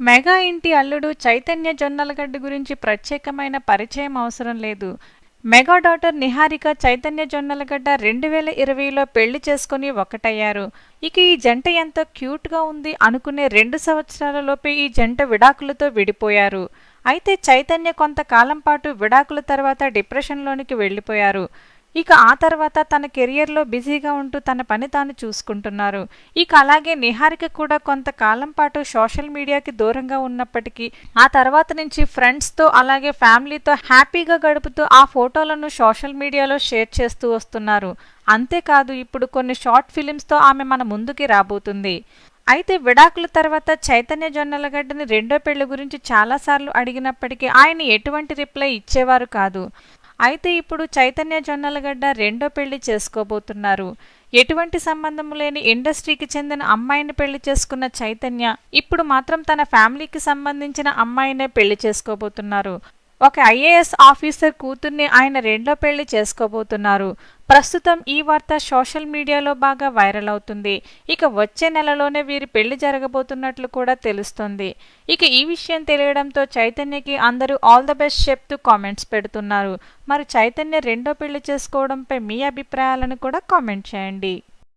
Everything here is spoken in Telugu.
మెగా ఇంటి అల్లుడు చైతన్య జొన్నలగడ్డ గురించి ప్రత్యేకమైన పరిచయం అవసరం లేదు. మెగా డాటర్ నిహారిక చైతన్య జొన్నలగడ్డ రెండు వేల ఇరవైలో పెళ్ళి చేసుకుని ఒకటయ్యారు. ఇక ఈ జంట ఎంత క్యూట్గా ఉంది అనుకునే రెండు సంవత్సరాలలోపే ఈ జంట విడాకులతో విడిపోయారు. అయితే చైతన్య కొంతకాలం పాటు విడాకుల తర్వాత డిప్రెషన్లోనికి వెళ్ళిపోయారు. ఇక ఆ తర్వాత తన కెరియర్లో బిజీగా ఉంటూ తన పని తాను చూసుకుంటున్నారు. ఇక అలాగే నిహారిక కూడా కొంతకాలం పాటు సోషల్ మీడియాకి దూరంగా ఉన్నప్పటికీ ఆ తర్వాత నుంచి ఫ్రెండ్స్తో అలాగే ఫ్యామిలీతో హ్యాపీగా గడుపుతూ ఆ ఫోటోలను సోషల్ మీడియాలో షేర్ చేస్తూ వస్తున్నారు. అంతేకాదు ఇప్పుడు కొన్ని షార్ట్ ఫిలిమ్స్తో ఆమె మన ముందుకి రాబోతుంది. అయితే విడాకుల తర్వాత చైతన్య జొన్నలగడ్డని రెండో పెళ్ళి గురించి చాలాసార్లు అడిగినప్పటికీ ఆయన ఎటువంటి రిప్లై ఇచ్చేవారు కాదు. అయితే ఇప్పుడు చైతన్య జొన్నలగడ్డ రెండో పెళ్ళి చేసుకోబోతున్నారు. ఎటువంటి సంబంధం లేని ఇండస్ట్రీకి చెందిన అమ్మాయిని పెళ్ళి చేసుకున్న చైతన్య ఇప్పుడు మాత్రం తన ఫ్యామిలీకి సంబంధించిన అమ్మాయినే పెళ్ళి చేసుకోబోతున్నారు. ఒక ఐఏఎస్ ఆఫీసర్ కూతుర్ని ఆయన రెండో పెళ్ళి చేసుకోబోతున్నారు. ప్రస్తుతం ఈ వార్త సోషల్ మీడియాలో బాగా వైరల్ అవుతుంది. ఇక వచ్చే నెలలోనే వీరి పెళ్ళి జరగబోతున్నట్లు కూడా తెలుస్తుంది. ఇక ఈ విషయం తెలియడంతో చైతన్యకి అందరూ ఆల్ ద బెస్ట్ చెప్తూ కామెంట్స్ పెడుతున్నారు. మరి చైతన్య రెండో పెళ్ళి చేసుకోవడంపై మీ అభిప్రాయాలను కూడా కామెంట్ చేయండి.